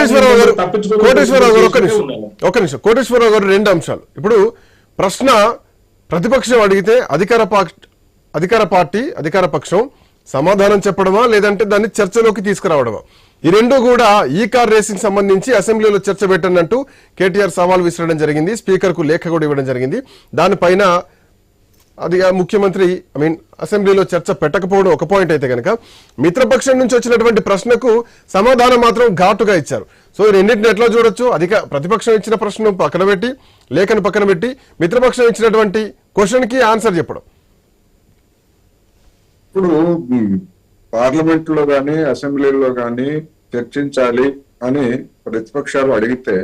కోటేశ్వరరావు గారు కోటేశ్వరరావు గారు చేస్తూనే నిమిషం. ఒక్క నిమిషం. కోటేశ్వరరావు గారు రెండు అంశాలు. ఇప్పుడు ప్రశ్న ప్రతిపక్షం అడిగితే అధికార అధికార పార్టీ అధికార పక్షం సమాధానం చెప్పడమా? లేదంటే దాన్ని చర్చలోకి తీసుకురావడమా? ఈ రెండు కూడా ఈ కార్ రేసింగ్ సంబంధించి అసెంబ్లీలో చర్చ పెట్టండి అంటూ కేటీఆర్ సవాల్ విసరడం జరిగింది. స్పీకర్కు లేఖ కూడా ఇవ్వడం జరిగింది. దానిపైన అది ముఖ్యమంత్రి ఐ మీన్ అసెంబ్లీలో చర్చ పెట్టకపోవడం ఒక పాయింట్ అయితే కనుక మిత్రపక్షం నుంచి వచ్చినటువంటి ప్రశ్నకు సమాధానం మాత్రం ఘాటుగా ఇచ్చారు. సో ఈ రెండింటిని ఎట్లా చూడొచ్చు? అధిక ప్రతిపక్షం ఇచ్చిన ప్రశ్న పక్కన పెట్టి లేఖను పక్కన పెట్టి మిత్రపక్షం ఇచ్చినటువంటి క్వశ్చన్కి ఆన్సర్ చెప్పడం. ఇప్పుడు పార్లమెంట్లో కానీ అసెంబ్లీలో కానీ చర్చించాలి అని ప్రతిపక్షాలు అడిగితే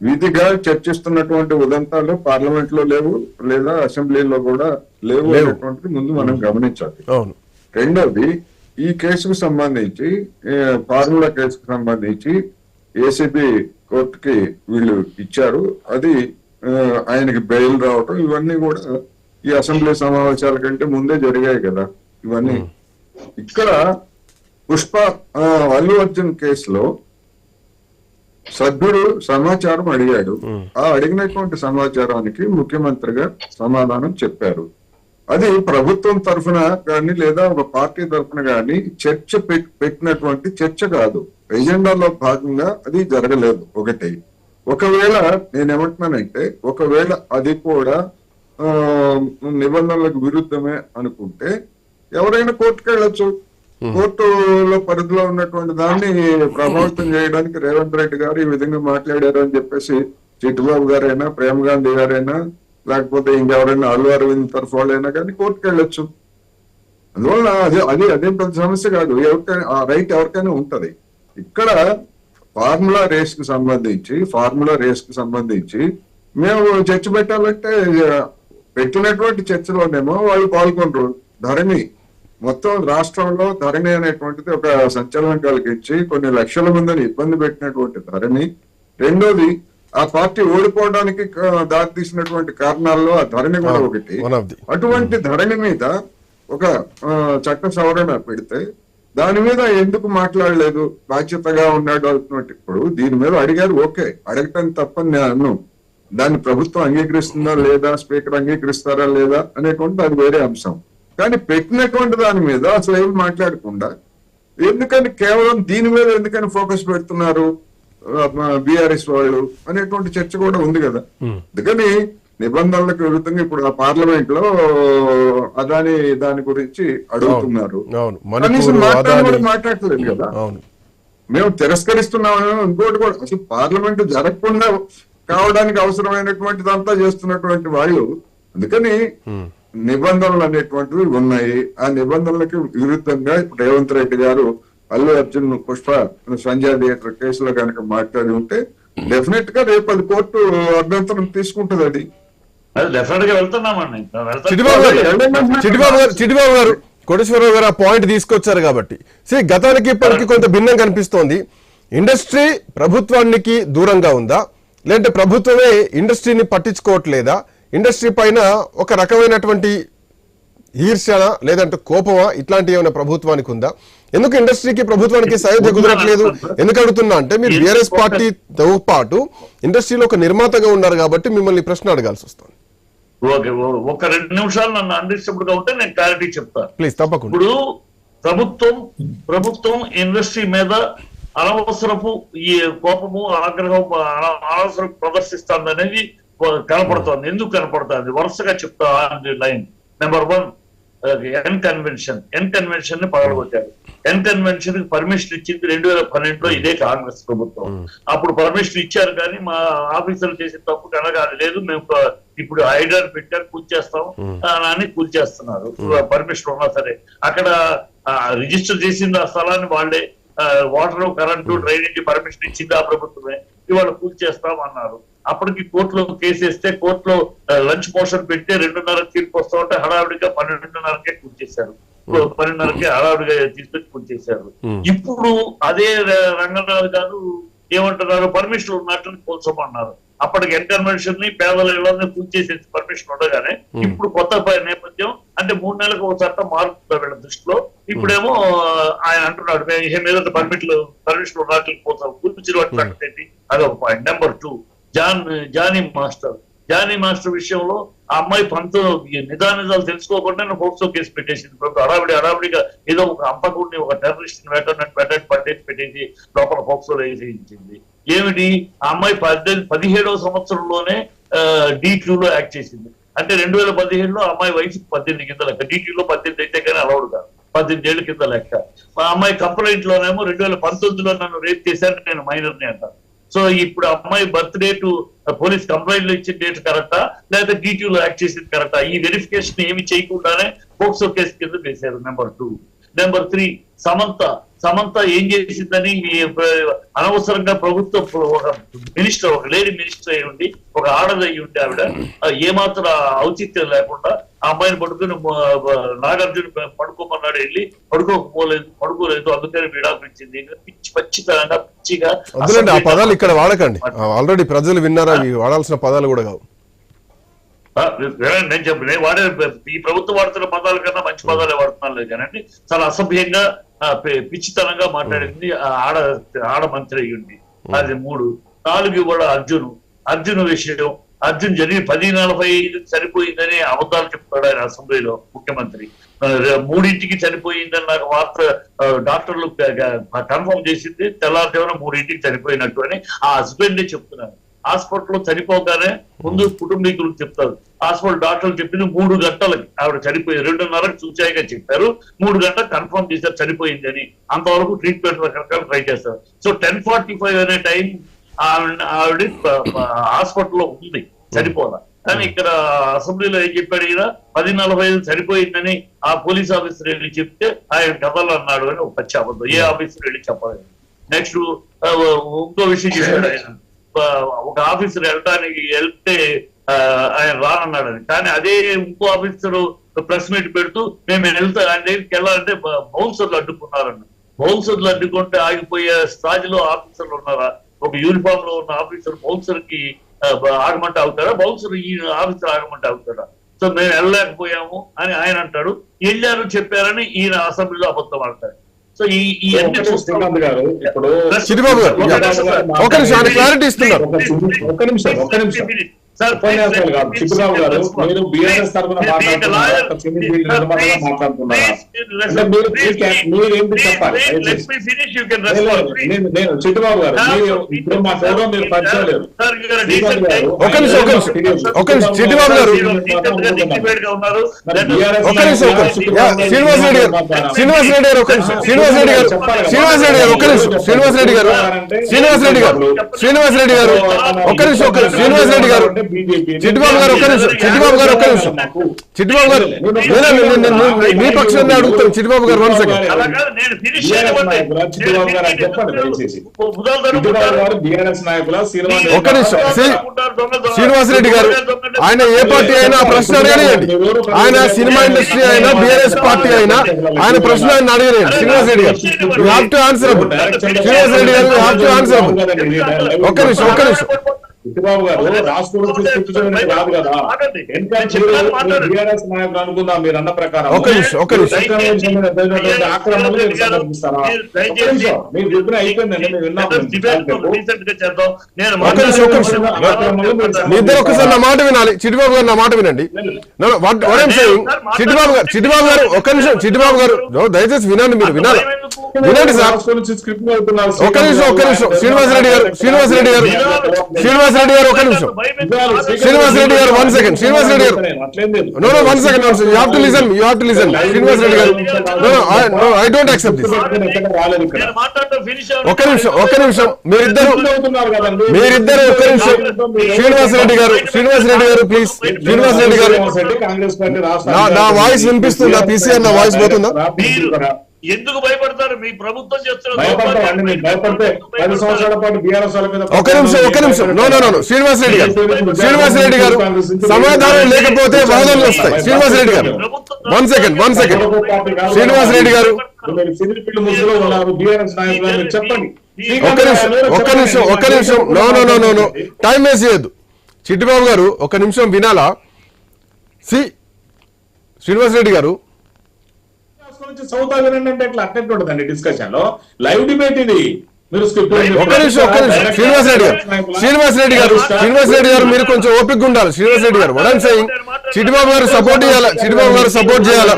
విధిగా చర్చిస్తున్నటువంటి ఉదంతాలు పార్లమెంట్లో లేవు లేదా అసెంబ్లీలో కూడా లేవు. అనేటువంటిది ముందు మనం గమనించాలి. అవును. రెండవది ఈ కేసుకు సంబంధించి ఫార్ములా కేసుకు సంబంధించి ఏసీబీ కోర్టుకి వీళ్ళు ఇచ్చారు. అది ఆయనకి బెయిల్ రావటం ఇవన్నీ కూడా ఈ అసెంబ్లీ సమావేశాల కంటే ముందే జరిగాయి కదా ఇవన్నీ. ఇక్కడ పుష్ప అల్లు అర్జున్ కేసులో సభ్యుడు సమాచారం అడిగాడు. ఆ అడిగినటువంటి సమాచారానికి ముఖ్యమంత్రిగా సమాధానం చెప్పారు. అది ప్రభుత్వం తరఫున కానీ లేదా ఒక పార్టీ తరఫున కానీ చర్చ పెట్- పెట్టినటువంటి చర్చ కాదు. ఎజెండాలో భాగంగా అది జరగలేదు ఒకటి. ఒకవేళ నేనేమంటున్నానంటే ఒకవేళ అది కూడా ఆ, నిబంధనలకు విరుద్ధమే అనుకుంటే ఎవరైనా కోర్టుకు వెళ్ళొచ్చు కోర్టులో పరిధిలో ఉన్నటువంటి దాన్ని ప్రభావితం చేయడానికి రేవంత్ రెడ్డి గారు ఈ విధంగా మాట్లాడారు అని చెప్పేసి చిట్టుబాబు గారైనా ప్రేమ గాంధీ గారైనా లేకపోతే ఇంకెవరైనా అల్లు అరవింద్ తరఫు వాళ్ళైనా కానీ కోర్టుకు వెళ్ళొచ్చు. అందువల్ల అది అది అదేం పెద్ద సమస్య కాదు. ఎవరికైనా ఆ రైట్ ఎవరికైనా ఉంటది. ఇక్కడ ఫార్ములా రేస్కి సంబంధించి ఫార్ములా రేస్కి సంబంధించి మేము చర్చ పెట్టాలంటే పెట్టినటువంటి చర్చలోనేమో వాళ్ళు పాల్గొనరు. ధరణి మొత్తం రాష్ట్రంలో ధరణి అనేటువంటిది ఒక సంచలనం కలిగించి కొన్ని లక్షల మందిని ఇబ్బంది పెట్టినటువంటి ధరణి. రెండోది ఆ పార్టీ ఓడిపోవడానికి క- దారితీసినటువంటి కారణాల్లో ఆ ధరణి కూడా ఒకటి. అటువంటి ధరణి మీద ఒక చట్ట సవరణ పెడితే దాని మీద ఎందుకు మాట్లాడలేదు? బాధ్యతగా ఉన్నాడు ఇప్పుడు దీని మీద అడిగారు ఓకే అడగటం తప్పని నేను అన్ను దాన్ని ప్రభుత్వం అంగీకరిస్తుందా లేదా స్పీకర్ అంగీకరిస్తారా లేదా అనేటువంటి అది వేరే అంశం. కానీ పెట్టినటువంటి దాని మీద అసలు ఏమి మాట్లాడకుండా ఎందుకని కేవలం దీని మీద ఎందుకని ఫోకస్ పెడుతున్నారు బీఆర్ఎస్ వాళ్ళు అనేటువంటి చర్చ కూడా ఉంది కదా. అందుకని నిబంధనలకు విరుద్ధంగా ఇప్పుడు ఆ పార్లమెంట్లో అదాని దాని గురించి అడుగుతున్నారు. అవును. కనీసం మణిపూర్ మాట్లాడి కూడా అదాని. మాట్లాడలేదు కదా. అవును. మేము తిరస్కరిస్తున్నామని ఇంకోటి కూడా అసలు పార్లమెంట్ జరగకుండా కావడానికి అవసరమైనటువంటిదంతా చేస్తున్నటువంటి వాళ్ళు. అందుకని నిబంధనలు అనేటువంటివి ఉన్నాయి. ఆ నిబంధనలకి విరుద్ధంగా ఇప్పుడు రేవంత్ రెడ్డి గారు అల్లు అర్జున్ పుష్ప సంజయ్ థియేటర్ కేసులో కనుక మాట్లాడి ఉంటే డెఫినెట్గా రేపు అది కోర్టు అభ్యంతరం తీసుకుంటది అది. చిటిబాబు గారు చిటిబాబు గారు చిటిబాబు గారు కోటేశ్వరరావు గారు ఆ పాయింట్ తీసుకొచ్చారు కాబట్టి. see గతానికి ఇప్పటికి కొంత భిన్నం కనిపిస్తోంది. ఇండస్ట్రీ ప్రభుత్వానికి దూరంగా ఉందా? లేదంటే ప్రభుత్వమే ఇండస్ట్రీని పట్టించుకోవట్లేదా? ఇండస్ట్రీ పైన ఒక రకమైనటువంటి ఈర్ష్యన లేదంటే కోపమా? ఇట్లాంటి ఏమైనా ప్రభుత్వానికి ఉందా? ఎందుకు ఇండస్ట్రీకి ప్రభుత్వానికి సయోధ్య కుదరట్లేదు ఎందుకు అడుగుతున్నా అంటే మీరు బీఆర్ఎస్ పార్టీతో పాటు ఇండస్ట్రీలో ఒక నిర్మాతగా ఉన్నారు కాబట్టి మిమ్మల్ని ప్రశ్న అడగాల్సి వస్తుంది. ఓకే ఒక రెండు నిమిషాలు నన్ను అందించినప్పుడు ఉంటే నేను క్లారిటీ చెప్తాను ప్లీజ్ తప్పకుండా. ఇప్పుడు ప్రభుత్వం ప్రభుత్వం ఇండస్ట్రీ మీద అనవసరపు ఈ కోపము ఆగ్రహం అన- అనవసరం ప్రదర్శిస్తుంది అనేది కనపడుతోంది. ఎందుకు కనపడుతుంది? వరుసగా చెప్తా line. Number one N convention N కన్వెన్షన్ని పగలగొట్టారు. ఎన్ కన్వెన్షన్కి పర్మిషన్ ఇచ్చింది రెండు వేల పన్నెండులో ఇదే కాంగ్రెస్ ప్రభుత్వం. అప్పుడు పర్మిషన్ ఇచ్చారు కానీ మా ఆఫీసర్లు చేసే తప్పు అది లేదు మేము ఇప్పుడు ఐడర్ పెట్టారు కూల్చేస్తాం. అని కూల్చేస్తున్నారు. పర్మిషన్ ఉన్నా సరే. అక్కడ రిజిస్టర్ చేసింది ఆ స్థలాన్ని వాళ్ళే వాటర్ కరెంటు డ్రైనేజీ పర్మిషన్ ఇచ్చింది ఆ ప్రభుత్వమే. ఇవాళ కూల్చేస్తాం అన్నారు. అప్పటికి కోర్టులో కేసు వేస్తే కోర్టులో లంచ్ మోషన్ పెట్టి రెండున్నర తీర్పు వస్తా ఉంటే హడావిడిగా పన్నెండున్నరకే కూల్చేశారు పన్నెండున్నరకే హడావిడిగా తీసుకొచ్చి కూల్చేశారు ఇప్పుడు అదే రంగనాథ్ గారు ఏమంటున్నారు? పర్మిషన్ ఉన్నట్టు కూల్చమన్నారు అప్పటికి ఎన్కన్వెన్షన్ని పేదల ఇళ్ళని కూల్చేసే పర్మిషన్ ఉండగానే ఇప్పుడు కొత్త నేపథ్యం. అంటే మూడు నెలలకు ఒక చట్టం మారుతుంది వీళ్ళ దృష్టిలో? ఇప్పుడేమో ఆయన అంటున్నాడు మేము మీద పర్మిట్లు పర్మిషన్ రాకపోతాం కూర్చుని పట్టుకుంటే అది ఒక point. Number two. John Jani master. Jani master విషయంలో ఆ అమ్మాయి పంతో నిదానిజాలు తెలుసుకోకుండా ఫోక్సో కేసు పెట్టేసింది. ప్రభుత్వం హడావిడి హడావిడిగా ఏదో ఒక అంపకుడిని ఒక టెర్రరిస్ట్ వెటర్నట్ వెటర్నట్ పట్టేసి పెట్టేసి లోపల పోక్సో వేసేయించింది ఏమిటి? ఆ అమ్మాయి పద్దెనిమిది పదిహేడవ సంవత్సరంలోనే డీ లో యాక్ట్ చేసింది. అంటే రెండు వేల పదిహేడులో అమ్మాయి వయసు పద్దెనిమిది కింద లెక్క. డీ లో పద్దెనిమిది అయితే కానీ అలౌడ్ కాదు. పద్దెనిమిది ఏళ్ళ కింద లెక్క. మా అమ్మాయి కంప్లైంట్ లోనేమో రెండు వేల పంతొమ్మిదిలో నన్ను రేప్ చేశారు నేను మైనర్ని అంటాను. సో ఇప్పుడు అమ్మాయి బర్త్ డేట్ పోలీస్ కంప్లైంట్లో ఇచ్చిన డేట్ కరెక్టా? లేదా DTU లో యాక్ట్ చేసేది కరెక్టా? ఈ వెరిఫికేషన్ ఏమి చేయకుండానే పోక్సో కేసు కింద వేశారు number two. Number three Samantha Samantha ఏం చేసిందని ప్ర- అనవసరంగా ప్రభుత్వం ఒక మినిస్టర్ ఒక లేడీ మినిస్టర్ అయి ఉండి ఒక ఆడది అయి ఉండి ఆవిడ ఏమాత్రం ఔచిత్యం లేకుండా ఆ అమ్మాయిని పడుకుని నాగార్జున పడుకోమన్నాడు వెళ్ళి పడుకోకపోలేదు పడుకోలేదు అందుకని విడాకులు ఇచ్చింది పిచ్చి పచ్చితనంగా పిచ్చిగా పదాలు ఇక్కడ వాడకండి. ఆల్రెడీ ప్రజలు విన్నారా? వాడాల్సిన పదాలు కూడా కావు. వినండి, నేను చెప్పు నేను వాడే ఈ ప్రభుత్వం వాడుతున్న పదాల కన్నా మంచి పదాలే వాడుతున్నాను లేదు కానీ చాలా అసభ్యంగా పిచ్చితనంగా మాట్లాడింది ఆడ ఆడ మంత్రి అయ్యింది అది మూడు. నాలుగు కూడా అర్జున్. అర్జున్ విషయం అర్జున్ జరిగి పది నలభై ఐదు చనిపోయిందని అబద్ధాలు చెప్తాడు ఆయన అసెంబ్లీలో ముఖ్యమంత్రి. మూడింటికి చనిపోయిందని నాకు వార్త డాక్టర్లు కన్ఫర్మ్ చేసింది తెల్లారుజామున మూడింటికి చనిపోయినట్టు అని ఆ హస్బెండే చెప్తున్నారు హాస్పిటల్లో చనిపోగానే ముందు కుటుంబీకులకు చెప్తారు. హాస్పిటల్ డాక్టర్లు చెప్పింది మూడు గంటలకి ఆవిడ చనిపోయి రెండున్నరకు చూచాయిగా చెప్పారు. మూడు గంటలకు కన్ఫర్మ్ చేశారు చనిపోయింది అని. అంతవరకు ట్రీట్మెంట్ రకరకాలు ట్రై చేస్తారు. సో టెన్ ఫార్టీ ఫైవ్ అనే టైం ఆవిడ హాస్పిటల్లో ఉంది చనిపోదా కానీ ఇక్కడ అసెంబ్లీలో ఏం చెప్పాడు ఈయన? పది నలభై ఐదు చనిపోయిందని ఆ పోలీస్ ఆఫీసర్ వెళ్ళి చెప్తే ఆయన కథలు అన్నాడు అని ఒక పచ్చి అబద్ధం. ఏ ఆఫీసర్ వెళ్ళి చెప్పలేదు. నెక్స్ట్ ఇంకో విషయం చెప్పాడు ఆయన. ఒక ఆఫీసర్ వెళ్ళడానికి వెళ్తే ఆయన ఆయన అని కానీ అదే ఇంకో ఆఫీసర్ ప్రెస్ మీట్ పెడుతూ మేము వెళ్తా ఆయన దగ్గరికి వెళ్ళాలంటే బౌన్సర్లు అడ్డుకున్నారన్న. బౌన్సర్లు అడ్డుకుంటే ఆగిపోయే స్థాయిలో ఆఫీసర్లు ఉన్నారా? ఒక యూనిఫామ్లో ఉన్న ఆఫీసర్ బౌన్సర్కి ఆ, ఆగమంటే అవుతారా బౌన్సర్ ఈ ఆఫీసర్ ఆగమంటే అవుతారా సో మేము వెళ్ళలేకపోయాము అని ఆయన అంటాడు. వెళ్ళారు చెప్పారని ఈయన అసెంబ్లీలో అబద్ధం ఆడతాడు. సో ఈ ఈ అన్ని ఒకటి శ్రీకాంత్ గారు ఇప్పుడు చిరుబాబు గారు ఒక యా. నిమిషం క్లారిటీ ఇస్తున్నారు ఒక నిమిషం, ఒక్క నిమిషం, ఒక్క నిమిషం. సార్ ఉపన్యాసాలు కాదు. గారు మీరు బీఆర్ఎస్ తరఫున మాట్లాడుతున్నారా? మీరు ఏంటి చెప్పాలి? నేను చిట్టుబాబు గారు మీరు ఇప్పుడు మా గౌరవం మీరు పరిచయం లేరు శ్రీకాంత్ గారు ఒక నిమిషం, ఒక ఒక చిట్టిబాబు గారు. శ్రీనివాస్ రెడ్డి గారు శ్రీనివాస్ రెడ్డి గారు ఒక్క నిమిషం శ్రీనివాస్ రెడ్డి గారు శ్రీనివాస్ రెడ్డి గారు ఒక్క నిమిషం శ్రీనివాస్ రెడ్డి గారు శ్రీనివాస్ రెడ్డి గారు శ్రీనివాస్ రెడ్డి గారు ఒక్క నిమిషం నిమిషం శ్రీనివాస్ రెడ్డి గారు చిట్టిబాబు గారు ఒక్క నిమిషం చిట్టిబాబు గారు ఒక్క నిమిషం. చిట్టిబాబు గారు మీ అడుగుతాను. చిట్టిబాబు వన్ సెకండ్ ఒక్క నిమిషం. ఆయన ఏ పార్టీ అయినా ప్రశ్న అడగనియండి. ఆయన సినిమా ఇండస్ట్రీ అయినా బీఆర్ఎస్ పార్టీ అయినా ఆయన ప్రశ్న ఆయన అడగనియండి. Srinivas Reddy garu. You have to answer Srinivas Reddy garu you have to answer ఒక్క నిమిషం ఒక్క నిమిషం. చిట్టుబాబు గారు రాష్ట్రం నుంచి స్క్రిప్ట్ చదివినది కాదు. కదా నాయకులు అనుకుందాం మీరు అన్న ప్రకారం మీరు చెప్పిన అయిపోయిందండి ఇద్దరు ఒక్కసారి నా మాట వినాలి. చిట్టిబాబు గారు నా మాట వినండి. వాట్ ఐమ్ సేయింగ్ చిట్టిబాబు గారు చిట్టిబాబు గారు ఒక్క నిమిషం చిట్టిబాబు గారు దయచేసి వినండి మీరు వినాలి. వినండి సార్ ఒక్క నిమిషం ఒక్క నిమిషం శ్రీనివాస్ రెడ్డి గారు శ్రీనివాస్ రెడ్డి గారు శ్రీనివాస్ రెడ్డి గారు ఒక్క నిమిషం శ్రీనివాస్ రెడ్డి గారు, one second. Srinivas Reddy garu. No no one second you have to listen you have to listen Srinivas Reddy garu no no I don't accept this రాలేదు ఇక్కడ నేను మాట్లాడటం ఫినిష్ ఒక్క నిమిషం ఒక్క నిమిషం మీరిద్దరు మీరిద్దరు ఒక్క నిమిషం శ్రీనివాస్ రెడ్డి గారు శ్రీనివాస్ రెడ్డి గారు ప్లీజ్ శ్రీనివాస్ రెడ్డి గారు కాంగ్రెస్ పార్టీ రాష్ట్ర నా- వాయిస్ వినిపిస్తుందా? PCR నా వాయిస్ పోతుందా? ఎందుకు భయపడతారు? మీ ప్రభుత్వం చేస్తున్న భయపడతామండి మీరు భయపడితే పది సంవత్సరాల పాటు బీఆర్ఎస్ వాళ్ళ మీద ఒక్క నిమిషం ఒక్క నిమిషం. No no no Srinivas Reddy garu. Srinivas Reddy గారు సమాధానం లేకపోతే వాదనలు వస్తాయి. Srinivas Reddy garu. One second one second Srinivas Reddy garu. చెప్పండి. ఒక్క నిమిషం ఒక్క నిమిషం ఒక్క నిమిషం. No no no no no. Time waste చేయొద్దు. చిట్టిబాబు గారు ఒక నిమిషం వినాలా? సి శ్రీనివాస్ రెడ్డి గారు నుంచి సౌత్ వినండి అంటే ఎట్లా? అట్టెట్ ఉంటుందండి డిస్కషన్లో లైవ్ డిబేట్ ఇది. మీరు స్క్రిప్ట్ ఒక్క నిమిషం ఒక్క నిమిషం. శ్రీనివాస్ రెడ్డి గారు శ్రీనివాస్ రెడ్డి గారు శ్రీనివాస్ రెడ్డి గారు మీరు కొంచెం ఓపిక ఉండాలి. శ్రీనివాస్ రెడ్డి గారు వడాన్ సెయింగ్ చిటిబాబు గారు సపోర్ట్ చేయాలి? చిటిబాబు గారు సపోర్ట్ చేయాలి?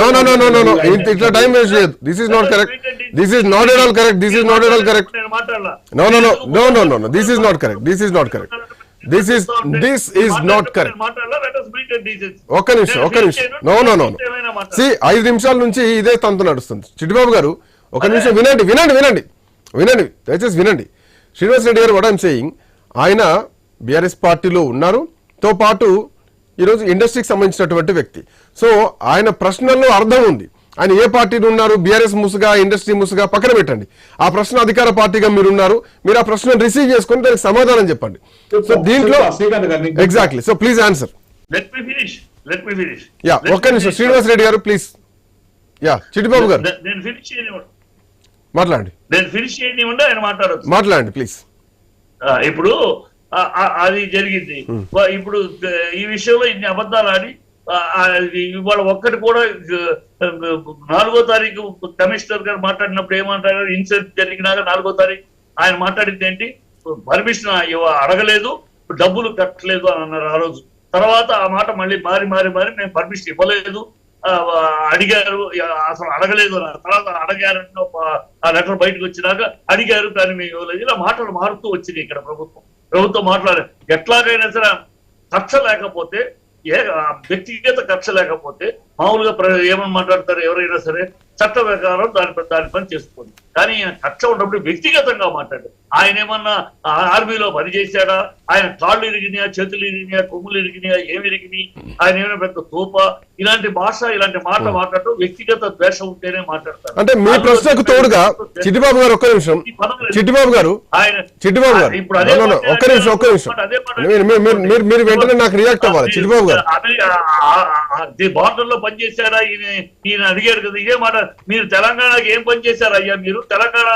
No no no no no no ఇట్లా టైం వేస్ట్ చేయదు this is not correct this is not at all correct this is not at all correct నేను మాట్లాడలా. No, no, no, no, no, no, no. This is not correct. This is not correct. This is this is not correct. మాట్లాడలా, let us bring the decency. ఒక్క నిమిషం ఒక్క నిమిషం no no no. C ఐదు నిమిషాల నుంచి ఇదే తంతు నడుస్తుంది చిట్టిబాబు గారు ఒక నిమిషం వినండి వినండి వినండి వినండి దయచేసి వినండి Srinivas Reddy garu what I'm saying ఆయన బీఆర్ఎస్ పార్టీలో ఉన్నారు తో పాటు ఈరోజు ఇండస్ట్రీకి సంబంధించినటువంటి వ్యక్తి సో ఆయన ప్రశ్నల్లో అర్థం ఉంది ఆయన ఏ పార్టీలో ఉన్నారు? బీఆర్ఎస్ ముసుగా ఇండస్ట్రీ ముసుగా పక్కన పెట్టండి. ఆ ప్రశ్న అధికార పార్టీగా మీరు ఉన్నారు మీరు ఆ ప్రశ్న రిసీవ్ చేసుకొని దానికి సమాధానం చెప్పండి. సో దీంట్లో exactly so please answer. Yeah ఒక్క నిమిషం. శ్రీనివాస్ రెడ్డి గారు ప్లీజ్ యా చిట్టిబాబు గారు. నే- నేను ఫినిష్ చేయనివ్వండి మాట్లాడండి. నేను ఫినిష్ చేయనివ్వండి ఆయన మాట్లాడచ్చు మాట్లాడండి ప్లీజ్ ఇప్పుడు అది జరిగింది. వా- ఇప్పుడు ఈ విషయంలో ఇన్ని అబద్ధాలు ఆడి ఇవాళ ఒక్కటి కూడా నాలుగో తారీఖు కమిషనర్ గారు మాట్లాడినప్పుడు ఏమంటారు? ఇన్సిడెంట్ జరిగినాక నాలుగో తారీఖు ఆయన మాట్లాడింది ఏంటి? పర్మిషన్ అడగలేదు డబ్బులు కట్టలేదు అని అన్నారు ఆ రోజు. తర్వాత ఆ మాట మళ్ళీ మారి మారి మారి మేము పర్మిషన్ ఇవ్వలేదు. అడిగారు అసలు అడగలేదు తర్వాత అడగారు ఆ లెటర్ బయటకు వచ్చినాక అడిగారు కానీ మేము ఇవ్వలేదు. ఇలా మాటలు మారుతూ వచ్చింది ఇక్కడ ప్రభుత్వం. ప్రభుత్వం మాట్లాడే ఎట్లాగైనా సరే ఖర్చ లేకపోతే ఏ ఆ వ్యక్తిగత కక్ష లేకపోతే మామూలుగా ఏమని మాట్లాడతారు ఎవరైనా సరే చట్ట ప్రకారం దాని దాని పని చేసుకోండి. కానీ ఆయన కక్ష ఉన్నప్పుడు వ్యక్తిగతంగా మాట్లాడారు ఆయన ఏమన్నా ఆర్మీలో పని చేశాడా? ఆయన కాళ్ళు ఇరిగినాయా? చేతులు ఇరిగినాయా? కొమ్ములు ఇరిగినాయా? ఏమి ఇరిగినాయి? ఆయన ఏమైనా పెద్ద తోప? ఇలాంటి భాష ఇలాంటి మాట మాట్లాడటం వ్యక్తిగత ద్వేషం ఉంటేనే మాట్లాడతారు. అంటే మీ ప్రశ్నకు తోడుగా చిట్టిబాబు గారు ఒక్క నిమిషం. చిట్టిబాబు గారు ఆయన చిట్టిబాబు గారు. ఇప్పుడు అదే ఒక్క నిమిషం ఒక్క నిమిషం. మీరు వెంటనే నాకు రియాక్ట్ అవ్వాలి. చిట్టిబాబు గారు. బార్డర్లో పనిచేశారా? ఈయన ఈయన అడిగారు కదా ఇదే మాట. మీరు తెలంగాణకి ఏం పని చేశారు అయ్యా మీరు? తెలంగాణ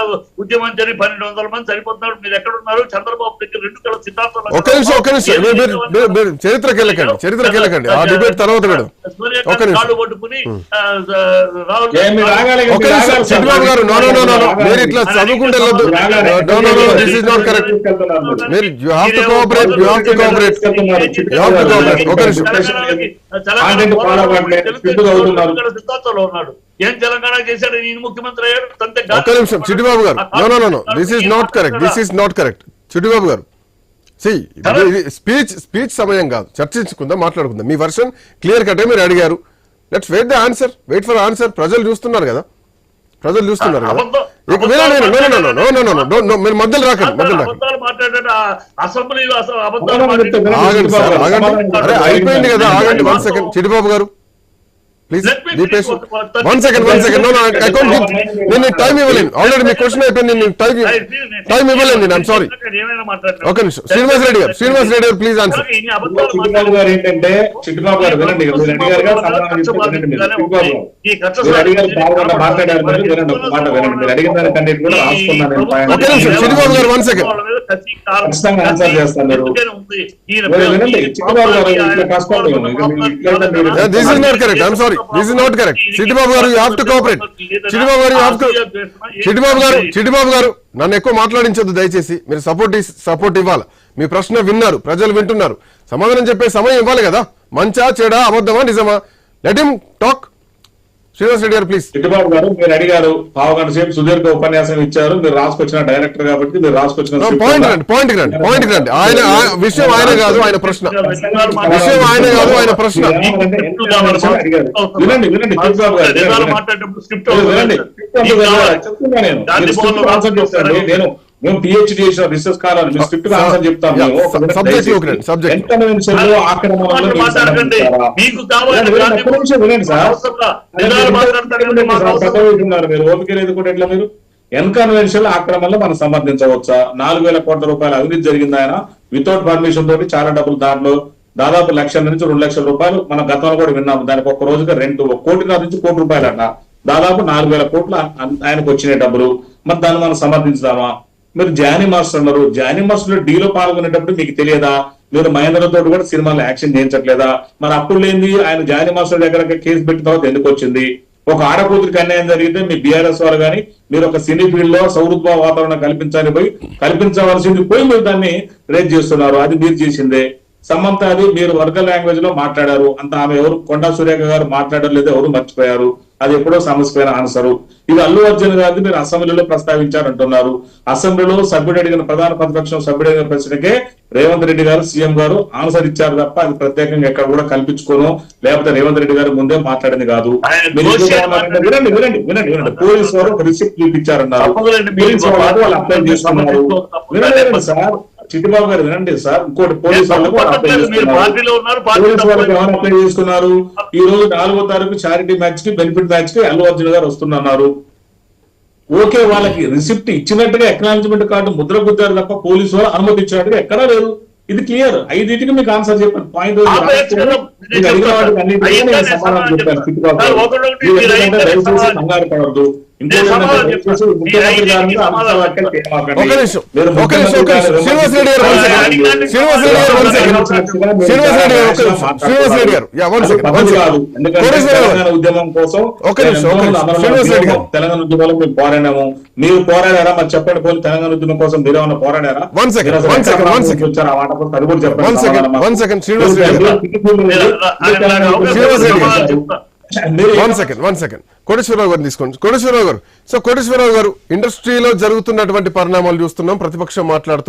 ఉద్యమం జరిగి పన్నెండు వందల మంది సరిపోతున్నారు మీరు ఎక్కడ ఉన్నారు చంద్రబాబు దగ్గర రెండు కళ సిద్ధాంతాలు ఒక్క నిమిషం ఒక్క నిమిషం. మీరు- మీరు- మీరు- మీరు చరిత్రకి వెళ్ళకండి చరిత్రకి వెళ్ళకండి. ఆ డిబేట్ తర్వాత మేడం ఒక్క నిమిషం. కాళ్ళు పట్టుకుని ఆ, రాహుల్ ఏ, మీరు ఆగాలి, ఒక్క మీరు నిమిషం. ఆగాలి, చిట్టిబాబు గారు నో నో నో నో మీరు ఇట్లా చదువుకుంటే వెళ్ళొద్దు ఆగాలి. No no no this is not correct మీరు you have to cooperate you have to cooperate You have to cooperate. ఒక నిమిషం. సిద్ధాంతంలో ఉన్నాడు. ఏం తెలంగాణ చేశాడు? నేను ముఖ్యమంత్రి అయ్యాడు. తంతే ఒక్క నిమిషం. Chittibabu garu. This is not correct this is not correct Chittibabu garu. Speech speech సమయం కాదు. చర్చించుకుందాం మాట్లాడుకుందాం. మీ వర్షన్ క్లియర్ కట్టే మీరు అడిగారు. Let's wait the answer wait for answer ప్రజలు చూస్తున్నారు కదా? ప్రజలు చూస్తున్నారు మీరు. మధ్యలో రాకండి మధ్యలో రాకండి. ఆగండి సార్ ఆగండి. అరే అయిపోయింది కదా ఆగండి. వన్ సెకండ్ చిటిబాబు గారు. Srinivas garu Chittubabu garu sorry this is not correct Chittibabu garu you have to cooperate Chittibabu garu you have to Chittibabu గారు చిట్టిబాబు గారు నన్ను ఎక్కువ మాట్లాడించొద్దు దయచేసి. మీరు సపోర్ట్ సపోర్ట్ ఇవ్వాలి? మీ ప్రశ్న విన్నారు ప్రజలు వింటున్నారు. సమాధానం చెప్పే సమయం ఇవ్వాలి కదా? మంచా చెడా అబద్ధమా నిజమా? Let him talk Srinivas Reddy garu please Chittubabu గారు మీరు అడిగారు పావు గంట సేపు సుదీర్ఘ ఉపన్యాసం ఇచ్చారు మీరు రాసుకొచ్చిన డైరెక్టర్ కాబట్టి మీరు రాసుకొచ్చిన పాయింట్ రండి పాయింట్ రండి పాయింట్ రండి. ఆయన విషయం ఆయన కాదు ఆయన ప్రశ్న. విషయం ఆయన కాదు ఆయన ప్రశ్న. వినండి వినండి చిట్టుబాబు గారు వినండి. నేను మేము పిహెచ్డి చేసిన రీసెర్చ్ స్కాలర్ మీ స్క్రిప్ట్ ఆన్సర్ చెప్తాం సంబంధించారా? మీకు వినండి, సార్. మీరు. ఓపిక లేదు కూడా ఎట్లా మీరు? ఎన్కన్వెన్షనల్ ఆక్రమణలో మనం సమర్థించవచ్చా నాలుగు వేల కోట్ల రూపాయల అవినీతి జరిగింది ఆయన. వితౌట్ పర్మిషన్ తోటి చాలా డబ్బులు దాంట్లో దాదాపు లక్షల నుంచి రెండు లక్షల రూపాయలు మనం గతంలో కూడా విన్నాము. దానికి ఒక రోజుగా రెండు ఒక కోటిన్నర నుంచి కోటి రూపాయలు అట దాదాపు నాలుగు వేల కోట్లు ఆయనకు వచ్చిన డబ్బులు. మరి దాన్ని మనం సమర్థించుదామా? మీరు జానీ మాస్టర్ అన్నారు. జానీ మాస్టర్లో డీలో పాల్గొనేటప్పుడు మీకు తెలియదా? మీరు మహేంద్రతో కూడా సినిమాలో యాక్షన్ చేయించట్లేదా? మరి అప్పుడు లేని ఆయన జానీ మాస్టర్ దగ్గర కేసు పెట్టిన తర్వాత ఎందుకు వచ్చింది? ఒక ఆడకూతురికి అన్యాయం జరిగితే మీ బీఆర్ఎస్ వారు కానీ మీరు ఒక సినీ ఫీల్డ్లో సౌహృద్భావ వాతావరణం కల్పించాలి పోయి కల్పించవలసింది పోయి మీరు దాన్ని రేట్ చేస్తున్నారు. అది మీరు చేసిందే. సమంత అది మీరు వర్గ లాంగ్వేజ్లో మాట్లాడారు. అంత ఆమె ఎవరు? కొండా సురేఖ గారు మాట్లాడారు లేదా ఎవరు మర్చిపోయారు? అది ఎప్పుడో సమస్యమైన ఆన్సరు. ఇది అల్లు అర్జున్ గారిది మీరు అసెంబ్లీలో ప్రస్తావించారంటున్నారు. అసెంబ్లీలో సభ్యుడు అడిగిన ప్రధాన ప్రతిపక్షం సభ్యుడు అడిగిన ప్రశ్నకే రేవంత్ రెడ్డి గారు సీఎం గారు ఆన్సర్ ఇచ్చారు తప్ప అది ప్రత్యేకంగా ఎక్కడ కూడా కల్పించుకోను. లేకపోతే రేవంత్ రెడ్డి గారు ముందే మాట్లాడింది కాదు. వినండి వినండి వినండి వినండి. పోలీసు వారు ఒక రిసిప్ట్ చూపించారన్నారు పోలీసు వాళ్ళు అప్లై చేసుకున్నారు వినండి సార్. చిట్టిబాబు గారు వినండి సార్. ఇంకోటి పోలీసు వాళ్ళకు అప్లై చేసుకున్నారు. ఈ రోజు నాలుగో తారీఖు చారిటీ మ్యాచ్కి బెనిఫిట్ మ్యాచ్కి అల్లు అర్జున్ గారు వస్తున్నారు ఓకే వాళ్ళకి రిసిప్ట్ ఇచ్చినట్టుగా ఎక్నాలజ్మెంట్ కార్డు ముద్ర గుద్దారు తప్ప పోలీసు వాళ్ళు అనుమతి ఇచ్చినట్టుగా ఎక్కడా లేదు. ఇది క్లియర్ ఐదింటికి మీకు ఆన్సర్ చెప్పాను. పాయింట్ సమాధానం అయ్యిందా నేను సమాధానం కంగారు పడద్దు నేను సమాధానం చెప్తాను. మీరు అయ్యిందా సమాధానం ఒక నిమిషం ఒక నిమిషం ఒక నిమిషం శ్రీనివాస్ రెడ్డి గారు one second. శ్రీనివాస్ రెడ్డి గారు one second. శ్రీనివాస్ రెడ్డి గారు ఒక నిమిషం Srinivas Reddy garu yeah one second one second Koteswararao garu Telangana ఉద్యమం కోసం ఒక నిమిషం, ఒక నిమిషం. శ్రీనివాస్ రెడ్డి గారు. తెలంగాణ ఉద్యమంలో మేము పోరాడాము మీరు పోరాడారా మరి చెప్పండి పోనీ తెలంగాణ ఉద్యమం కోసం మీరు ఏమైనా పోరాడారా మీరు. వచ్చారు? ఆ మాట అది కూడా చెప్పండి శ్రీనివాస్ రెడ్డి గారు. మీరు శ్రీనివాస్ రెడ్డి గారు. సమాధానం చెప్తా. మీరు one second one second Koteswararao గారిని తీసుకోండి. కోటేశ్వరరావు గారు. సో కోటేశ్వరరావు గారు ఇండస్ట్రీలో జరుగుతున్నటువంటి పరిణామాలు చూస్తున్నాం ప్రతిపక్షం మాట్లాడుతున్నారు